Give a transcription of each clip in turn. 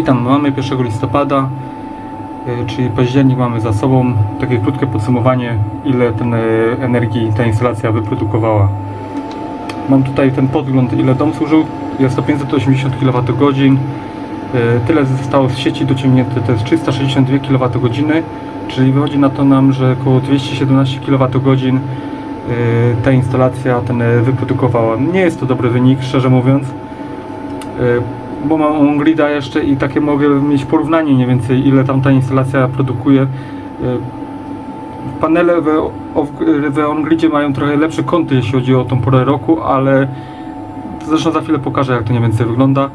Witam, mamy 1 listopada, e, czyli październik mamy za sobą. Takie krótkie podsumowanie, ile ten e, energii ta instalacja wyprodukowała. Mam tutaj ten podgląd, ile dom służył. Jest to 580 kWh. E, Tyle zostało z sieci dociągnięte, to jest 362 kWh, czyli wychodzi na to nam, że około 217 kWh ta instalacja ten wyprodukowała. Nie jest to dobry wynik, szczerze mówiąc. Bo mam Ongrida jeszcze i takie mogę mieć porównanie mniej więcej ile tam ta instalacja produkuje. E, Panele w, w Ongridzie mają trochę lepsze kąty jeśli chodzi o tą porę roku, ale zresztą za chwilę pokażę jak to mniej więcej wygląda.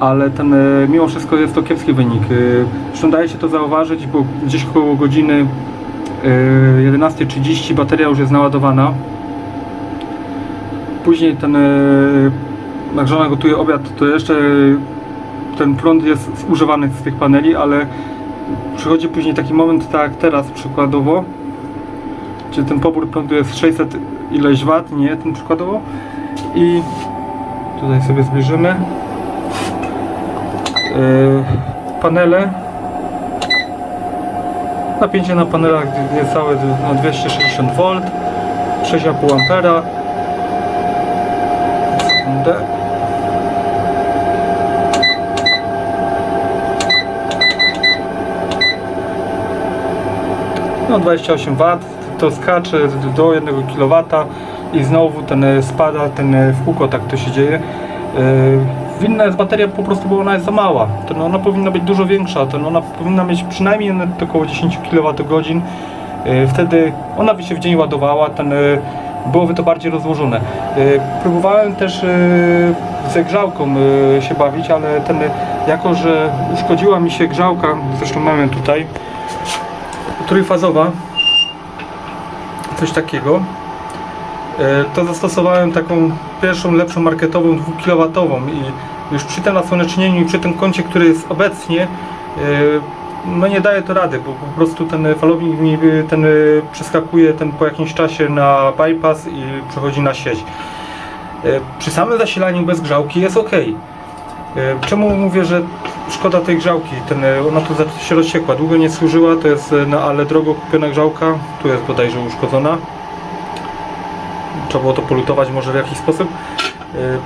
Ale ten, e, mimo wszystko jest to kiepski wynik. E, Zresztą daje się to zauważyć, bo gdzieś około godziny e, 11.30 bateria już jest naładowana. Później ten jak żona gotuje obiad, to jeszcze ten prąd jest używany z tych paneli, ale przychodzi później taki moment, tak jak teraz przykładowo, gdzie ten pobór prądu jest 600 ileś wat, nie ten przykładowo. I tutaj sobie zbliżymy Yy, panele. Napięcie na panelach niecałe no 260 V 6,5 ampera. Sekundę no 28 W to skacze do 1 kW i znowu ten e, spada ten e, w kółko tak to się dzieje. E, winna jest bateria po prostu bo ona jest za mała. Ten ona powinna być dużo większa ten ona powinna mieć przynajmniej około 10 kWh wtedy ona by się w dzień ładowała ten byłoby to bardziej rozłożone. Próbowałem też ze grzałką się bawić ale ten jako że uszkodziła mi się grzałka zresztą mamy tutaj trójfazowa coś takiego E, to zastosowałem taką pierwszą lepszą marketową 2 kW i już przy tym nasłonecznieniu i przy tym kącie, który jest obecnie e, no nie daje to rady, bo po prostu ten falownik mi ten y, przeskakuje ten po jakimś czasie na bypass i przechodzi na sieć. E, Przy samym zasilaniu bez grzałki jest ok. Czemu mówię, że szkoda tej grzałki? Ten, e, ona tu się rozciekła, długo nie służyła, to jest no, ale drogo kupiona grzałka, tu jest bodajże uszkodzona. Trzeba było to polutować może w jakiś sposób. E,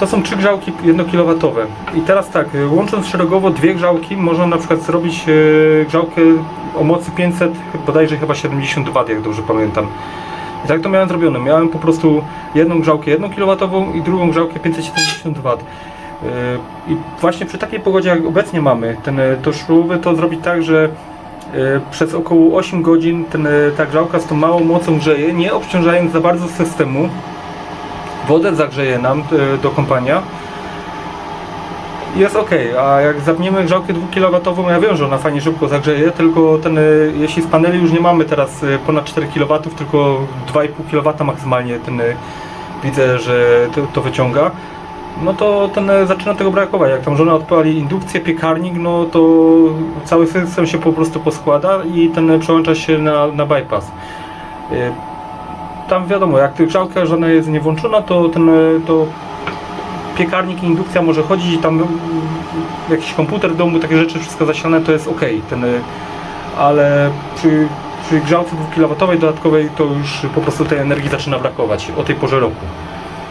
To są trzy grzałki 1 kW. I teraz tak, łącząc szeregowo dwie grzałki, można na przykład zrobić grzałkę o mocy 500, bodajże chyba 70 W, jak dobrze pamiętam. I tak to miałem zrobione. Miałem po prostu jedną grzałkę 1 kW i drugą grzałkę 570 W. Yy, I właśnie przy takiej pogodzie jak obecnie mamy, ten, e, to szluby to zrobić tak, że e, przez około 8 godzin ten, e, ta grzałka z tą małą mocą grzeje, nie obciążając za bardzo systemu. Wodę zagrzeje nam e, do kąpania. Jest ok, a jak zapniemy grzałkę 2 kW, ja wiem, że ona fajnie szybko zagrzeje, tylko ten, e, jeśli z paneli już nie mamy teraz e, ponad 4 kW, tylko 2,5 kW maksymalnie ten, e, widzę, że to, to wyciąga, no to ten zaczyna tego brakować. Jak tam żona odpali indukcję, piekarnik, no to cały system się po prostu poskłada i ten przełącza się na, na bypass. E, Tam wiadomo, jak grzałka żona jest nie włączona, to ten to piekarnik i indukcja może chodzić i tam mm, jakiś komputer w domu, takie rzeczy, wszystko zasilane, to jest ok. Ten, ale przy, przy grzałce 2 kW dodatkowej to już po prostu tej energii zaczyna brakować o tej porze roku.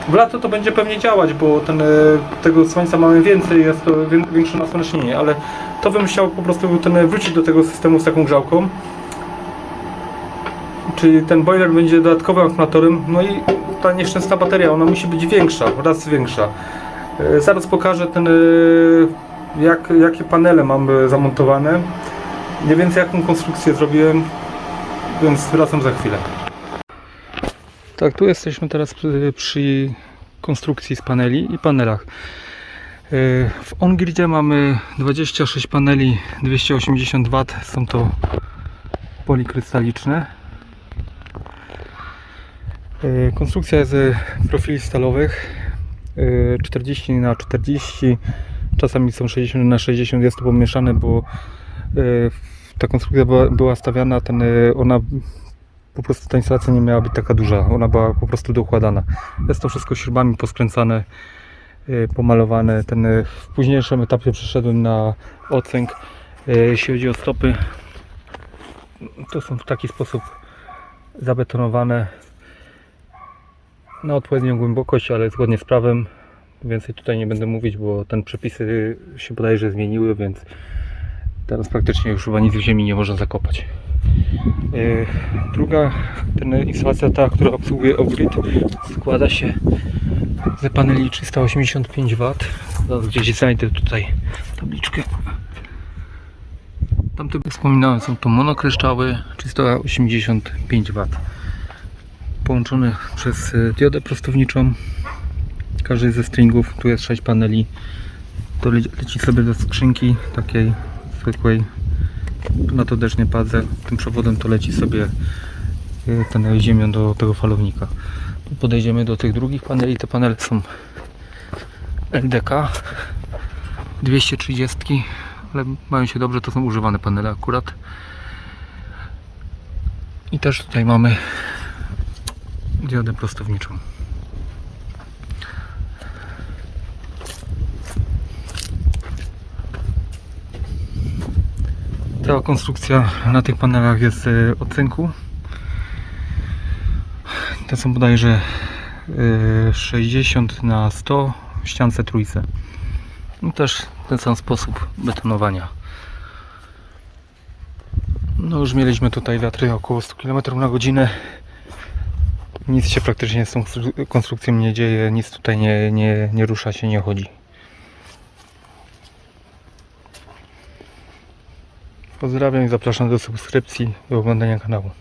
W lato to będzie pewnie działać, bo ten, e, tego słońca mamy więcej, jest to wię- większe nasłonecznienie, ale to bym chciał po prostu ten, e, wrócić do tego systemu z taką grzałką. Czyli ten boiler będzie dodatkowym akumulatorem, no i ta nieszczęsna bateria, ona musi być większa, raz większa. E, Zaraz pokażę ten, jak, jakie panele mam zamontowane. Mniej więcej jaką konstrukcję zrobiłem, więc wracam za chwilę. Tak, tu jesteśmy teraz przy, konstrukcji z paneli i panelach. Yy, W OnGridzie mamy 26 paneli 280 W, są to polikrystaliczne. Yy, Konstrukcja z profili stalowych yy, 40 na 40 czasami są 60 na 60 jest to pomieszane, bo ta konstrukcja była, była stawiana, ten, ona po prostu ta instalacja nie miała być taka duża, ona była po prostu dokładana. Jest to wszystko śrubami poskręcane y, pomalowane. Ten y, w późniejszym etapie przeszedłem na ocęg. Y, Jeśli chodzi o stopy, to są w taki sposób zabetonowane na odpowiednią głębokość, ale zgodnie z prawem. Więcej tutaj nie będę mówić, bo ten przepisy się bodajże zmieniły, więc teraz praktycznie już chyba nic w ziemi nie można zakopać. Yy, Druga ten instalacja, ta, która obsługuje off-grid, składa się z paneli 385 W. Zaraz gdzieś znajdę tutaj tabliczkę. Tamte wspominałem są to monokryształy 385 W. Połączone przez y, diodę prostowniczą. Każdy ze stringów, tu jest 6 paneli. To leci sobie do skrzynki takiej zwykłej na to też nie padzę. Tym przewodem to leci sobie y, ten ziemią do tego falownika. Podejdziemy do tych drugich paneli. Te panele są LDK 230, ale mają się dobrze, to są używane panele akurat. I też tutaj mamy diodę prostowniczą. Cała konstrukcja na tych panelach jest z ocynku. Te są bodajże y, 60 na 100 w ściance trójce. No też ten sam sposób betonowania. No już mieliśmy tutaj wiatry około 100 km na godzinę. Nic się praktycznie z tą konstru- konstrukcją nie dzieje, nic tutaj nie, nie, nie rusza się, nie chodzi. Pozdrawiam i zapraszam do subskrypcji i oglądania kanału.